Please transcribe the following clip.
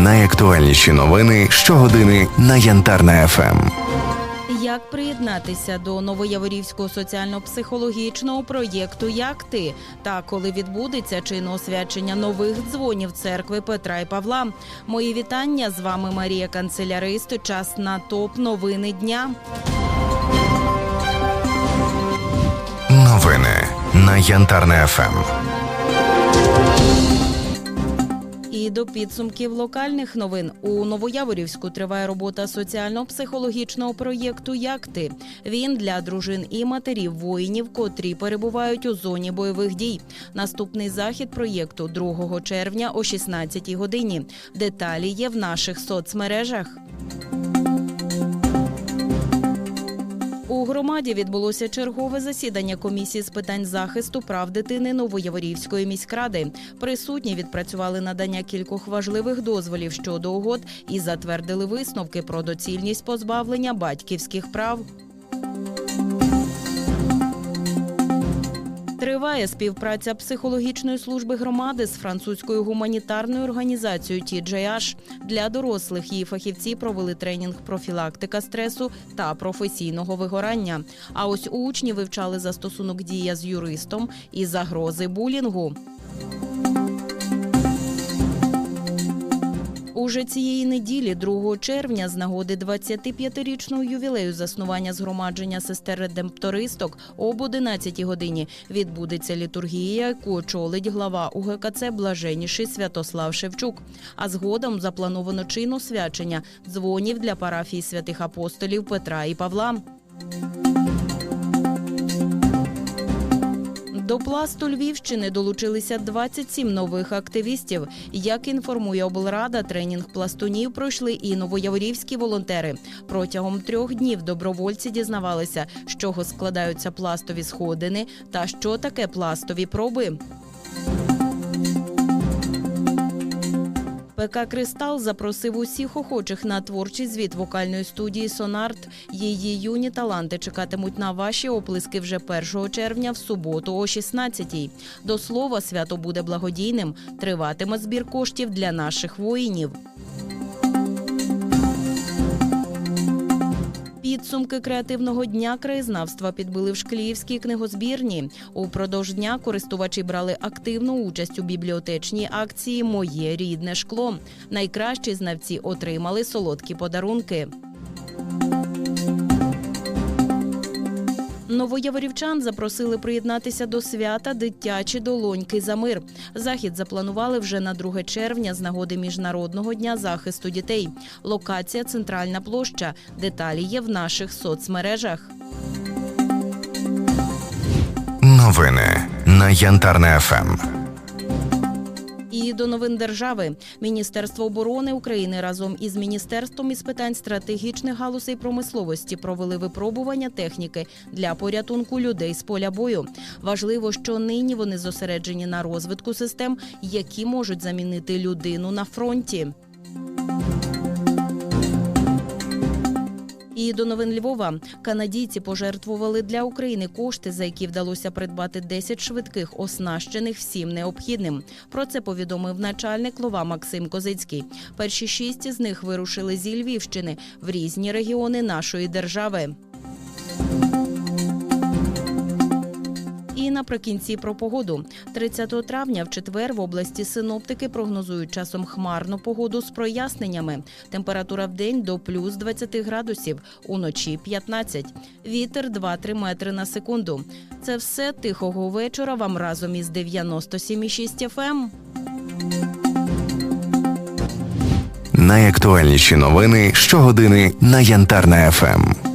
Найактуальніші новини щогодини на Янтарна ФМ. Як приєднатися до новояворівського соціально-психологічного проєкту Як ти та коли відбудеться чинне освячення нових дзвонів церкви Петра і Павла? Мої вітання з вами Марія Канцелярист. Час на топ новини дня. Новини на Янтарна ФМ. До підсумків локальних новин у Новояворівську триває робота соціально-психологічного проєкту Як ти він для дружин і матерів воїнів, котрі перебувають у зоні бойових дій. Наступний захід проєкту 2 червня о 16 годині. Деталі є в наших соцмережах. У громаді відбулося чергове засідання комісії з питань захисту прав дитини Новояворівської міськради. Присутні відпрацювали надання кількох важливих дозволів щодо угод і затвердили висновки про доцільність позбавлення батьківських прав. Триває співпраця психологічної служби громади з французькою гуманітарною організацією TJH. Для дорослих її фахівці провели тренінг профілактика стресу та професійного вигорання. А ось учні вивчали застосунок дія з юристом і загрози булінгу. Уже цієї неділі, 2 червня, з нагоди 25-річного ювілею заснування згромадження сестер редемптористок об 11 годині відбудеться літургія, яку очолить глава УГКЦ Блаженніший Святослав Шевчук. А згодом заплановано чин свячення дзвонів для парафії святих апостолів Петра і Павла. До пласту Львівщини долучилися 27 нових активістів. Як інформує облрада, тренінг пластунів пройшли і новояворівські волонтери. Протягом трьох днів добровольці дізнавалися, з чого складаються пластові сходини та що таке пластові проби. ПК Кристал запросив усіх охочих на творчий звіт вокальної студії Сонарт. Її юні таланти чекатимуть на ваші оплески вже 1 червня в суботу о 16-й. До слова, свято буде благодійним. Триватиме збір коштів для наших воїнів. Підсумки креативного дня краєзнавства підбили в Шкліївській книгозбірні. Упродовж дня користувачі брали активну участь у бібліотечній акції Моє рідне шкло. Найкращі знавці отримали солодкі подарунки. Новояворівчан запросили приєднатися до свята Дитячі долоньки за мир. Захід запланували вже на 2 червня з нагоди Міжнародного дня захисту дітей. Локація Центральна площа. Деталі є в наших соцмережах. Новини на Янтарне ФМ. До новин держави Міністерство оборони України разом із міністерством із питань стратегічних галузей промисловості провели випробування техніки для порятунку людей з поля бою. Важливо, що нині вони зосереджені на розвитку систем, які можуть замінити людину на фронті. І до новин Львова канадійці пожертвували для України кошти, за які вдалося придбати 10 швидких, оснащених всім необхідним. Про це повідомив начальник Лова Максим Козицький. Перші шість з них вирушили зі Львівщини в різні регіони нашої держави. Наприкінці про погоду. 30 травня в четвер в області синоптики прогнозують часом хмарну погоду з проясненнями. Температура в день до плюс 20 градусів, уночі 15. Вітер 2-3 метри на секунду. Це все тихого вечора вам разом із 97,6 FM. Найактуальніші новини щогодини на Янтарна ФМ.